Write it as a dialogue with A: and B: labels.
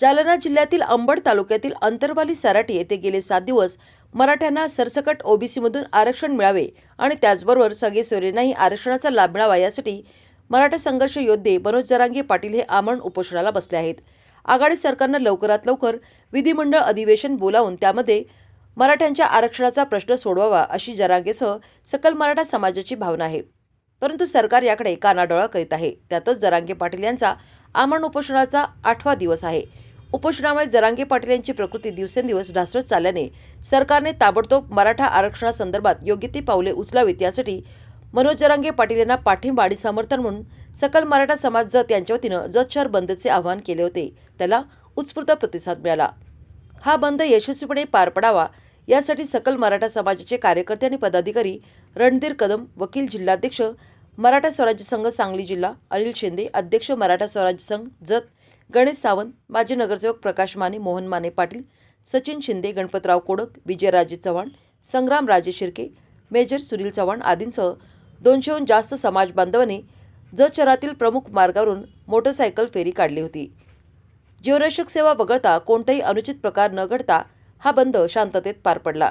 A: जालना जिल्ह्यातील अंबड तालुक्यातील अंतरवाली सराटी येथे गेले सात दिवस मराठ्यांना सरसकट ओबीसीमधून आरक्षण मिळावे आणि त्याचबरोबर सगळे आरक्षणाचा लाभ मिळावा यासाठी मराठा संघर्ष योद्धे मनोज जरांगे पाटील हे आमरण उपोषणाला बसले आहेत. आघाडी सरकारनं लवकरात लवकर विधिमंडळ अधिवेशन बोलावून त्यामध्ये मराठ्यांच्या आरक्षणाचा प्रश्न सोडवावा अशी जरांगेसह सकल मराठा समाजाची भावना आहे. परंतु सरकार याकडे कानाडोळा करीत आहे. त्यातच जरांगे पाटील यांचा आमरण उपोषणाचा आठवा दिवस आहे. उपोषणामुळे जरांगे पाटील यांची प्रकृती दिवसेंदिवस ढासळत चालल्याने सरकारने ताबडतोब मराठा आरक्षणासंदर्भात योग्य ती पावले उचलावीत यासाठी मनोज जरांगे पाटील यांना पाठिंबा आणि समर्थन म्हणून सकल मराठा समाज जत यांच्या वतीनं जत शहर बंदचे आवाहन केले होते. त्याला उत्स्फूर्त प्रतिसाद मिळाला. हा बंद यशस्वीपणे पार पडावा यासाठी सकल मराठा समाजाचे कार्यकर्ते आणि पदाधिकारी रणधीर कदम वकील जिल्हाध्यक्ष मराठा स्वराज्य संघ सांगली जिल्हा अनिल शिंदे अध्यक्ष मराठा स्वराज्य संघ जत गणेश सावंत माजी नगरसेवक प्रकाश माने मोहन माने पाटील सचिन शिंदे गणपतराव कोडक विजयराजे चव्हाण संग्राम राजे शिर्के मेजर सुनील चव्हाण आदींसह दोनशेहून जास्त समाज बांधवांनी जचरातील प्रमुख मार्गावरून मोटरसायकल फेरी काढली होती. जीवरक्षक सेवा वगळता कोणताही अनुचित प्रकार न घडता हा बंद शांततेत पार पडला.